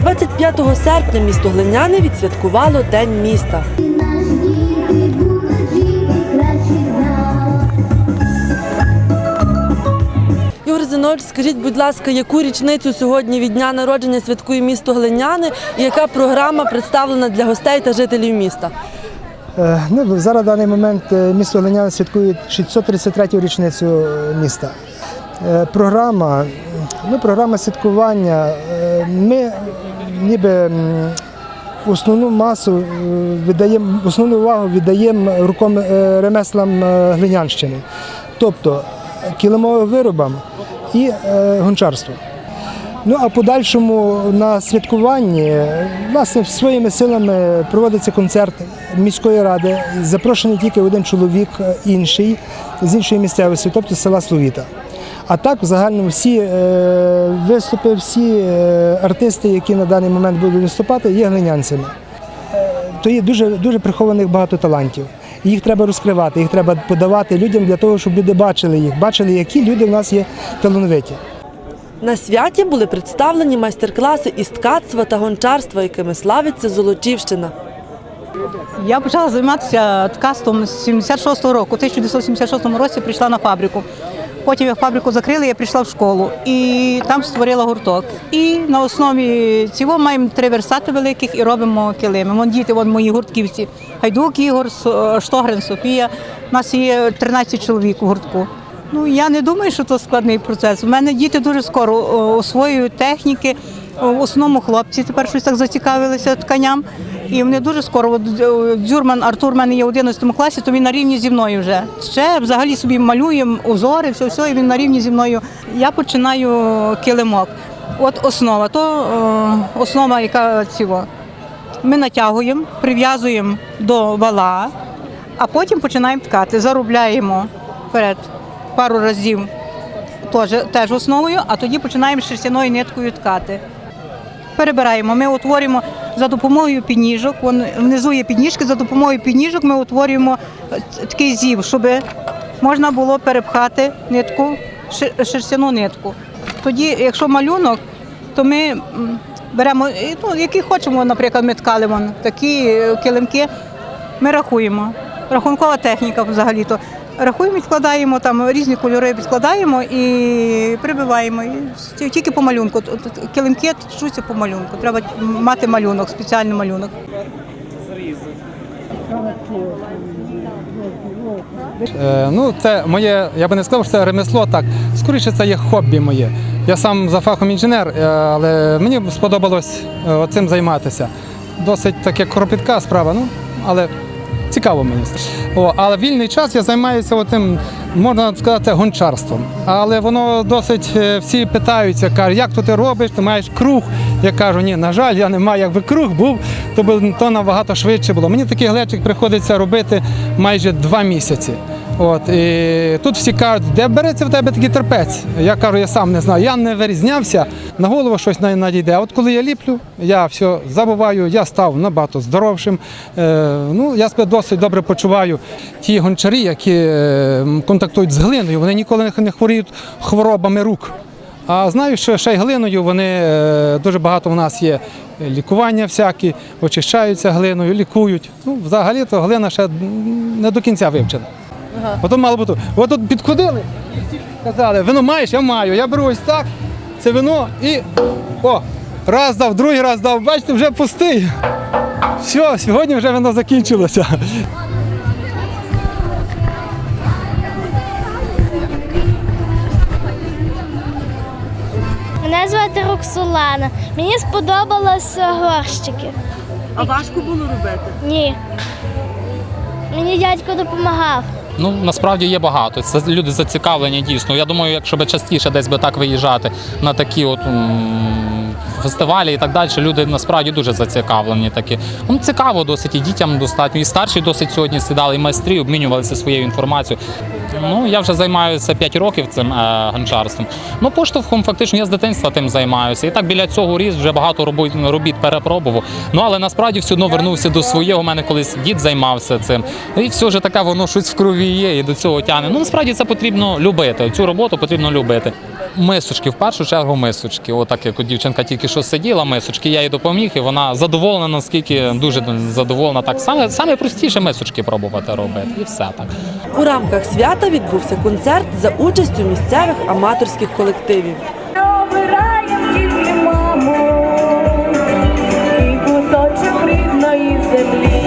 25 серпня місто Глиняни відсвяткувало День міста. Ігор скажіть, будь ласка, яку річницю сьогодні від дня народження святкує місто Глиняни і яка програма представлена для гостей та жителів міста? Е, Ну, зараз в даний момент е, місто Глиняне святкує 633-ю річницю е, міста. Програма, ну, програма святкування. Ми ніби основну масу е, віддаємо, основну увагу віддаємо руком е, ремеслам е, Глинянщини, тобто килимовим виробам і гончарству. Ну а подальшому на святкуванні власне своїми силами проводиться концерт міської ради. Запрошений тільки один чоловік, інший з іншої місцевості, тобто села Словіта. А так, в загальному всі е, виступи, всі е, артисти, які на даний момент будуть виступати, є глинянцями. Е, То є дуже, дуже прихованих багато талантів. Їх треба розкривати, їх треба подавати людям для того, щоб люди бачили їх, бачили, які люди в нас є талановиті. На святі були представлені майстер-класи із ткацтва та гончарства, якими славиться Золочівщина. Я почала займатися ткацтвом з 76-го року. У 1976 році прийшла на фабрику. Потім як фабрику закрили, я прийшла в школу і там створила гурток. І на основі цього маємо три версати великих і робимо килими. Вон діти, вон мої гуртківці. Гайдук Ігор, Штогрин, Софія. У нас є 13 чоловік у гуртку. Ну я не думаю, що це складний процес. У мене діти дуже скоро освоюють техніки. В основному хлопці тепер щось так зацікавилися тканям. І вони дуже скоро. От, е, Дзюрман Артур в мене є в 11 класі, то він на рівні зі мною вже. Ще взагалі собі малює узори, все, все, і він на рівні зі мною. Я починаю килимок. От основа, то е, основа, яка цього. Ми натягуємо, прив'язуємо до вала, а потім починаємо ткати. Заробляємо вперед пару разів теж, теж основою, а тоді починаємо шерстяною ниткою ткати. Перебираємо. Ми утворюємо за допомогою підніжок. Вон внизу є підніжки. За допомогою підніжок ми утворюємо е, такий зів, щоб можна було перепхати нитку, шерстяну нитку. Тоді, якщо малюнок, то ми беремо, ну, які хочемо, наприклад, ми ткали вон, такі е, килимки, ми рахуємо. Рахункова техніка взагалі-то. Рахуємо, відкладаємо там різні кольори, відкладаємо і прибиваємо. І тільки по малюнку. Килимки шуться по малюнку. Треба мати малюнок, спеціальний малюнок. Е, Ну, це моє, я би не сказав, що це ремесло так. Скоріше це є хобі моє. Я сам за фахом інженер, е, але мені сподобалось е, цим займатися. Досить таке кропітка справа, ну, але цікаво мені. О, але вільний час я займаюся тим, можна сказати, гончарством. Але воно досить е, всі питаються, кажуть, як то ти робиш, ти маєш круг. Я кажу, ні, на жаль, я не маю. Якби круг був, то б то набагато швидше було. Мені такий глечик приходиться робити майже два місяці. От, і тут всі кажуть, де береться в тебе такий терпець? Я кажу, я сам не знаю. Я не вирізнявся, на голову щось надійде. А от коли я ліплю, я все забуваю, я став набагато здоровшим. Е, ну, я себе досить добре почуваю. Ті гончарі, які е, контактують з глиною, вони ніколи не хворіють хворобами рук. А знаю, що ще й глиною вони е, дуже багато в нас є лікування всякі, очищаються глиною, лікують. Ну, взагалі-то глина ще не до кінця вивчена. Ото мало бути. От тут підходили, казали, вино маєш, я маю. Я беру ось так, це вино і о, раз дав, другий раз дав, бачите, вже пустий. Все, сьогодні вже вино закінчилося. Мене звати Роксолана. Мені сподобалися горщики. А важко було робити? Ні. Мені дядько допомагав. Ну насправді є багато. Це люди зацікавлені дійсно. Я думаю, якщо би частіше десь би так виїжджати на такі от фестивалі і так далі, люди насправді дуже зацікавлені. Такі ну цікаво досить і дітям достатньо. І старші досить сьогодні сідали, і майстри обмінювалися своєю інформацією. Ну я вже займаюся 5 років цим е, гончарством. Ну поштовхом фактично я з дитинства тим займаюся. І так біля цього ріс вже багато робіт, робіт перепробував. Ну але насправді все одно вернувся до свого. У мене колись дід займався цим. І все ж таке воно щось в крові є і до цього тягне. Ну насправді це потрібно любити. Цю роботу потрібно любити. Мисочки, в першу чергу мисочки. Отак як дівчинка тільки що сиділа, мисочки, я їй допоміг, і вона задоволена, наскільки дуже задоволена. Так саме, саме простіше мисочки пробувати робити. І все так. У рамках свята відбувся концерт за участю місцевих аматорських колективів. Обираєм тільки маму і кусочок рідної землі.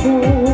束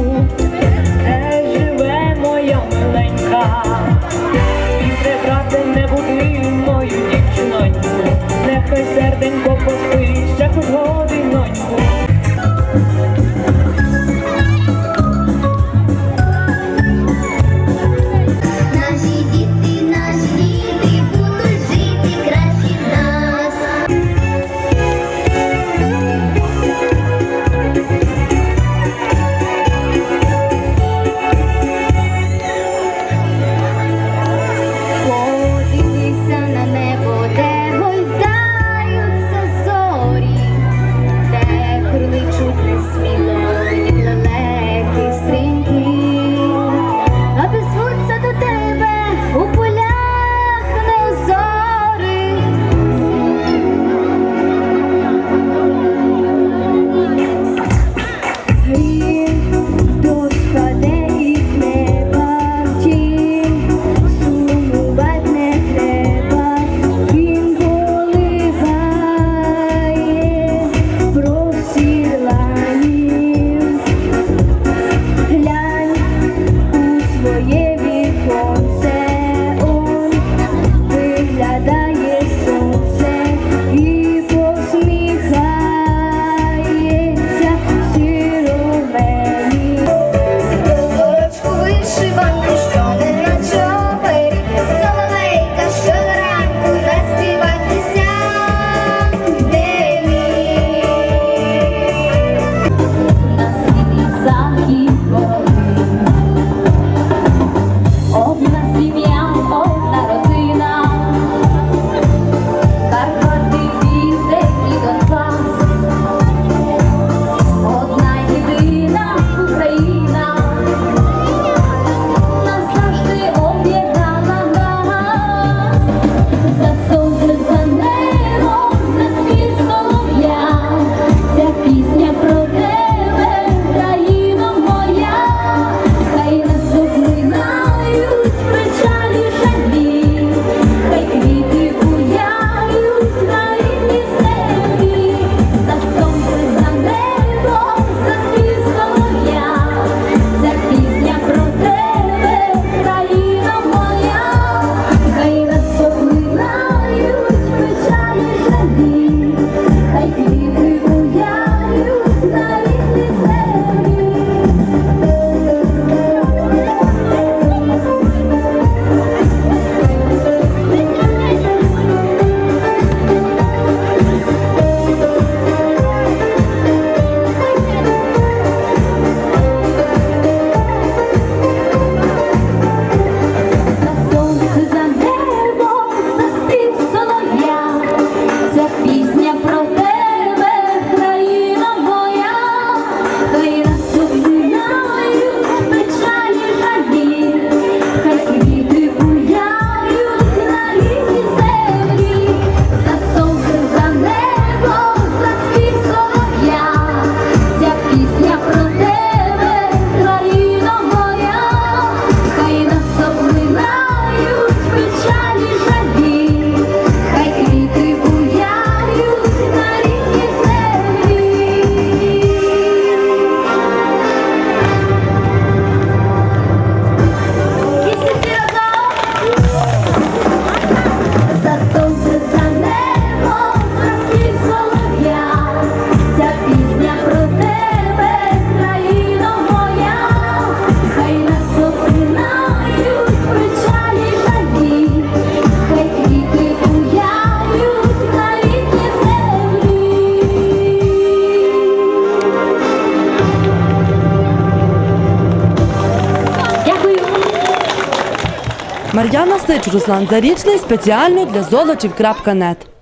Мар'яна Сич, Руслан Зарічний спеціально для золочів.нет.